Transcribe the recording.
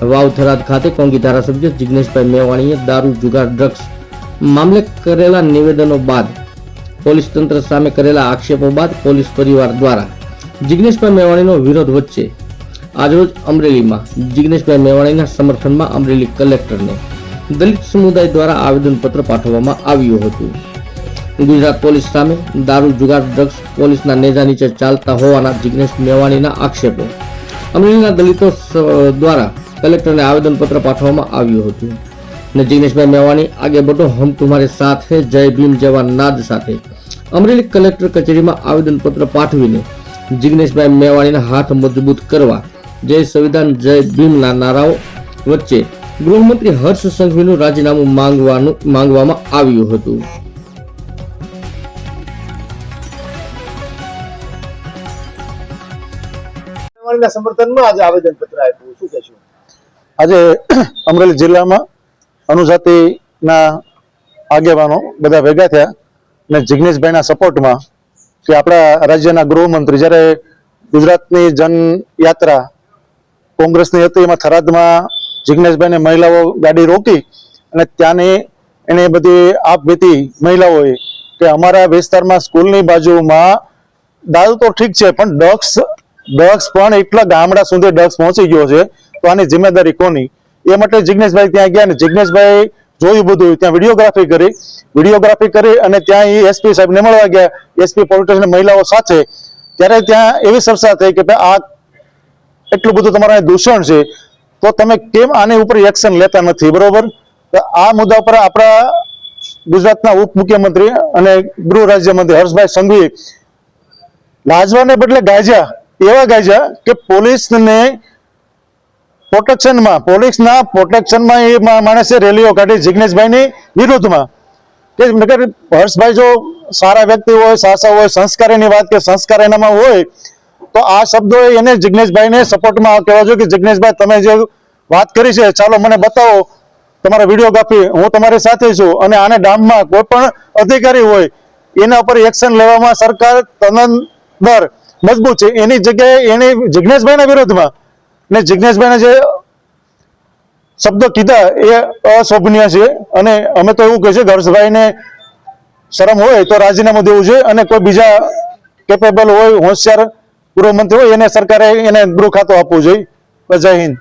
વાવ થરાદ ખાતે કોંગી ધારાસભ્ય જિજ્ઞેશભાઈ મેવાણીએ દારૂ, જુગાર, ડ્રગ્સ મામલે કરેલા નિવેદનો બાદ પોલીસ તંત્ર સામે કરેલા આક્ષેપો બાદ પોલીસ પરિવાર દ્વારા જિગ્નેશભાઈ મેવાણીનો વિરોધ વચ્ચે આજરોજ અમરેલીમાં જિગ્નેશભાઈ મેવાણીના સમર્થનમાં અમરેલી કલેક્ટરને દલિત સમુદાય દ્વારા આવેદનપત્ર પાઠવવામાં આવ્યું હતું. ગુજરાત પોલીસ સામે દારૂ, જુગાર, ડ્રગ્સ પોલીસના નેજા નીચે ચાલતા હોવાના જિગ્નેશ મેવાણીના આક્ષેપો અમરેલીના દલિતો દ્વારા કલેક્ટરને આવેદનપત્ર પાઠવવામાં આવ્યું હતું. અને જિગ્નેશભાઈ મેવાણી આગે બટો હમ તુમારે સાથ જય ભીમ, જેવા નાદ સાથે. અમરેલી કલેક્ટર કચેરીમાં આવેદનપત્ર પાઠવીને જિગ્નેશભાઈ મેવાણીના હાથ મજબૂત કરવા જય સંવિધાન, જય ભીમના નારાઓ વચ્ચે ગૃહમંત્રી હર્ષ સંઘવીનું રાજીનામું માંગવાનું માંગવામાં આવ્યું હતું. સમર્થનમાં આજે આવેદનપત્ર આપ્યું. શું કહેશું? આજે અમરેલી જિલ્લામાં અનુજાતિના આગેવાનો બધા ભેગા થયા અને જિગ્નેશભાઈના સપોર્ટમાં કે આપણા રાજ્યના ગૃહમંત્રી, જ્યારે ગુજરાતની જનયાત્રા કોંગ્રેસની હતી, એમાં થરાદમાં જિગ્નેશભાઈને મહિલાઓ ગાડી રોકી અને ત્યાંની એને બધી આપવીતી મહિલાઓએ કે અમારા વિસ્તારમાં સ્કૂલની બાજુમાં દારૂ તો ઠીક છે, પણ ડ્રગ્સ ડ્રગ્સ પણ એટલા ગામડા સુધી ડ્રગ્સ પહોંચી ગયો છે, તો આની જિમ્મેદારી કોની? એ માટે જિજ્ઞેશભાઈ ત્યાં ગયા ને જિગ્નેશભાઈ જોયું બધું, ત્યાં વિડીયોગ્રાફી કરી. વિડીયોગ્રાફી કરી અને ત્યાં એ એસપી સાહેબને મળવા ગયા. એસપી પોલીસ મહિલાઓ સાથે. ત્યારે ત્યાં એવી ચર્ચા થઈ કે ભાઈ, આ એટલું બધું તમારા દૂષણ છે, તો તમે કેમ આની ઉપર એક્શન લેતા નથી, બરોબર? આ મુદ્દા પર આપણા ગુજરાતના ઉપમુખ્યમંત્રી અને ગૃહ રાજ્યમંત્રી હર્ષભાઈ સંઘવી લાજવાને બદલે ગાજ્યા. એવા ગાજ્યા કે પોલીસને પ્રોટેક્શનમાં, પોલીસના પ્રોટેક્શનમાં એ માણસે રેલીઓ કાઢી જિગ્નેશભાઈની વિરુદ્ધમાં. કે નકર હર્ષભાઈ જો સારા વ્યક્તિ હોય, સાસા હોય, સંસ્કારીની વાત કે સંસ્કાર એનામાં હોય, તો આ શબ્દો એને જિગ્નેશભાઈને સપોર્ટમાં કહેવા જોઈએ કે જિગ્નેશભાઈ, તમે જે વાત કરી છે, ચાલો મને બતાવો, તમારા વિડીયોગ્રાફી હું તમારી સાથે છું અને આને ડામમાં કોઈ પણ અધિકારી હોય, એના ઉપર એક્શન લેવામાં સરકાર તનંદર મજબૂત છે. એની જગ્યાએ એને જિજ્ઞેશભાઈના વિરોધમાં ને જિજ્ઞેશભાઈના જે શબ્દો કીધા એ અશોભનીય છે. અને અમે તો એવું કહીશું કે હર્ષભાઈને શરમ હોય તો રાજીનામું દેવું જોઈએ અને કોઈ બીજા કેપેબલ હોય, હોશિયાર ગૃહમંત્રી હોય, એને સરકારે એને ગૃહ ખાતું આપવું જોઈએ. જય હિન્દ.